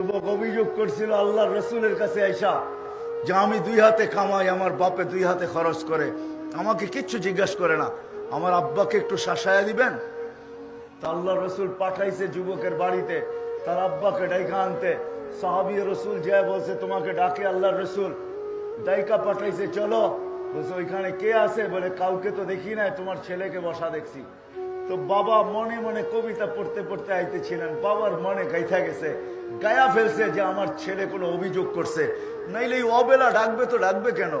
যুবক অভিযোগ করছিল আল্লাহ রসুলের কাছে আইসা, যে আমি দুই হাতে কামাই, আমার বাপে দুই হাতে খরচ করে, আমাকে কিচ্ছু জিজ্ঞাসা করে না। আমার আব্বাকে একটু শাসায়া দিবেন? তা আল্লাহ রসুল পাঠাইছে যুবকের বাড়িতে, তার আব্বাকে ডাইকা আনতে। সাহাবি রসুল যায় বলছে, তোমাকে ডাকে আল্লাহ রসুল। ডাইকা পাঠাইছে, চলো। বলছে, ওইখানে কে আছে? বলে, কাউকে তো দেখি নাই, তোমার ছেলেকে বসা দেখছি। তো বাবা মনে মনে কবিতা পড়তে পড়তে আইতেছিলেন, বাবার মনে গাইথা গেছে, গায়া ফেলছে যে আমার ছেলে কোনো অভিযোগ করছে, নাইলে এই অবেলা ডাকবে তো ডাকবে কেন?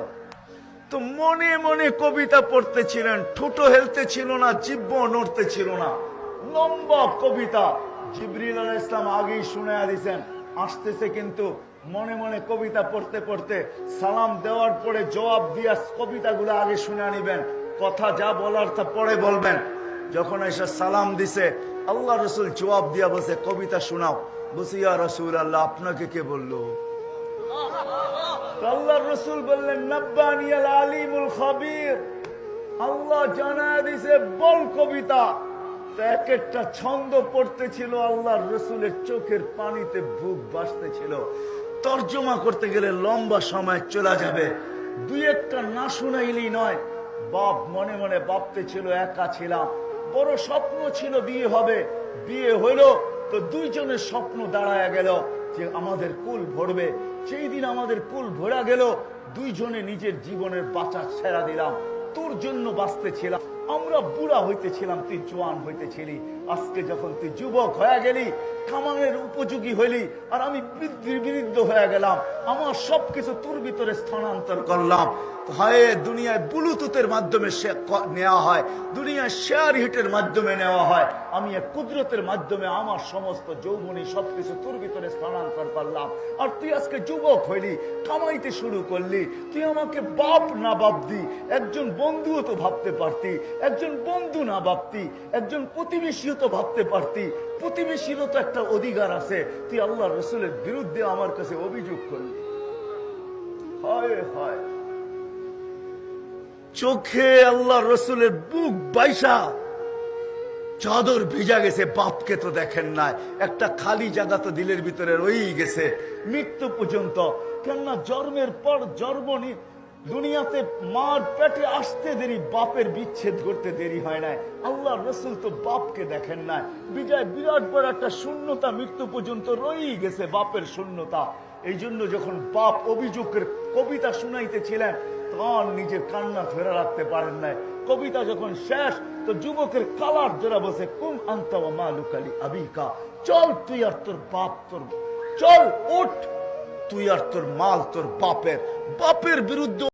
তো মনে মনে কবিতা পড়তেছিলেন ঠুটো হেলতে ছিল না জিব্ব নড়তে ছিল না। লম্বা কবিতা, জিবরিল আলাহ ইসলাম আগেই শুনে দিছেন, আসতেছে কিন্তু মনে মনে কবিতা পড়তে পড়তে সালাম দেওয়ার পরে জবাব দিয়া কবিতাগুলো আগে শুনে নিবেন, কথা যা বলার তা পরে বলবেন। যখন এসে সালাম দিছে, আল্লাহ রসুল জবাব দিয়া বসে কবিতা শোনাও। বসে ইয়া রসুল আল্লাহ আপনাকে কে বলল? আল্লাহ রসুল বললেন নব্বানি আল আলিমুল খাবির। আল্লাহ জানায় দিছে, বল কবিতা। এক একটা ছন্দ পড়তেছিল, আল্লাহর রসুলের চোখের পানিতে বুক বাসতেছিল তর্জমা করতে গেলে লম্বা সময় চলে যাবে। দুই একটা না শুনাইলেই নয়, বাপ মনে মনে ভাবতে ছিল একা ছিলাম। বড় স্বপ্ন ছিল বিয়ে হবে। বিয়ে হইল তো দুইজনের স্বপ্ন দাঁড়ায় গেল যে আমাদের কুল ভরবে। সেই দিন আমাদের কুল ভরা গেল, দুইজনে নিজের জীবনের বাঁচা ছেড়া দিলাম। তোর জন্য বাঁচতেছিলাম আমরা বুড়া হইতেছিলাম, তুই জোয়ান হইতেছিলি। আজকে যখন তুই যুবক হয়ে গেলি, কামানের উপযোগী হইলি, আর আমি বিরুদ্ধ হয়ে গেলাম, আমার সবকিছু তোর ভিতরে স্থানান্তর করলাম। হয় দুনিয়ায় ব্লুটুথের মাধ্যমে নেওয়া হয়, দুনিয়ায় শেয়ার হিটের মাধ্যমে নেওয়া হয়। আমি এক কুদরতের মাধ্যমে আমার সমস্ত যৌবনী সবকিছু তোর ভিতরে স্থানান্তর করলাম। আর তুই আজকে যুবক হইলি, কামাইতে শুরু করলি। তুই আমাকে বাপ না বাপ দি, একজন বন্ধুও তো ভাবতে পারতি। একজন বন্ধু না ভাবতি, একজন প্রতিবেশীও তো ভাবতে পারতি। প্রতিবেশীরও তো একটা অধিকার আছে, তুই আল্লাহ রসুলের বিরুদ্ধে আমার কাছে অভিযোগ করলি। হয় হয়। চোখে আল্লাহ রসুলের বুক বাইসা, চাদর ভিজা গেছে, বাপকে তো দেখেন নাই। একটা খালি জায়গা তো দিলের ভিতরে রয়েই গেছে। মৃত্যু পর্যন্ত কেননা জন্মের পর জন্ম নি দুনিয়াতে মার পেটে আসতে দেরি, বাপের বিচ্ছেদ করতে দেরি হয় নাই। আল্লাহ রসুল তো বাপকে দেখেন নাই। বিজয় বিরাট বড় একটা শূন্যতা মৃত্যু পর্যন্ত রয়েই গেছে বাপের শূন্যতা। এই জন্য যখন বাপ অভিযোগের কবিতা শুনাইতেছিলেন তখন নিজের কান্না ধরে রাখতে পারেন নাই। কবিতা যখন শেষ, তো যুবকের কালার জোড়া বসে কুম আন্ত মা লুকালি আবিকা? চল তুই আর তোর বাপ, তোর চল, উঠ, তুই আর তোর মাল তোর বাপের। বাপের বিরুদ্ধে